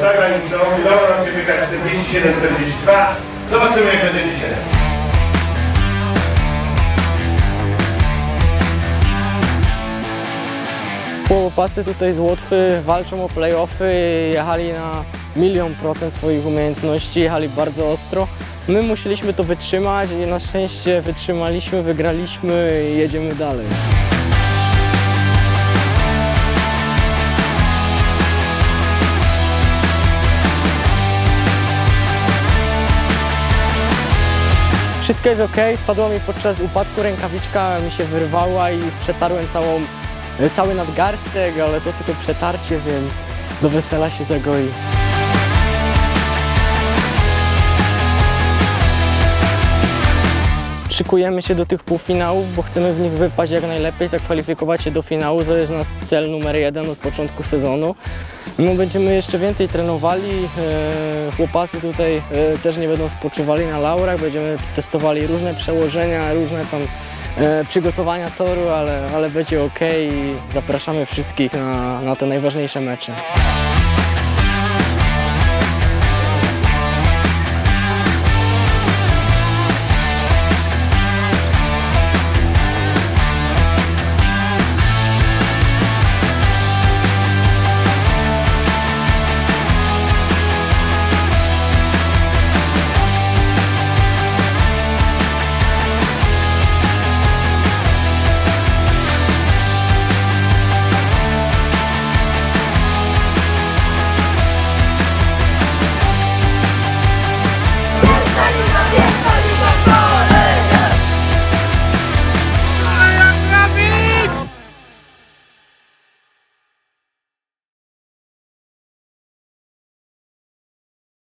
za granicą. Udało nam się wygrać 47-42. Zobaczymy jak będzie dzisiaj. Chłopacy tutaj z Łotwy walczą o playoffy, jechali na milion procent swoich umiejętności, jechali bardzo ostro. My musieliśmy to wytrzymać i na szczęście wytrzymaliśmy, wygraliśmy i jedziemy dalej. Wszystko jest ok, spadła mi podczas upadku rękawiczka, mi się wyrwała i przetarłem całą, cały nadgarstek, ale to tylko przetarcie, więc do wesela się zagoi. Szykujemy się do tych półfinałów, bo chcemy w nich wypaść jak najlepiej, zakwalifikować się do finału. To jest nasz cel numer jeden od początku sezonu. No, będziemy jeszcze więcej trenowali. e, Chłopacy tutaj e, też nie będą spoczywali na laurach. Będziemy testowali różne przełożenia, różne tam e, przygotowania toru, ale, ale będzie ok i zapraszamy wszystkich na, na te najważniejsze mecze.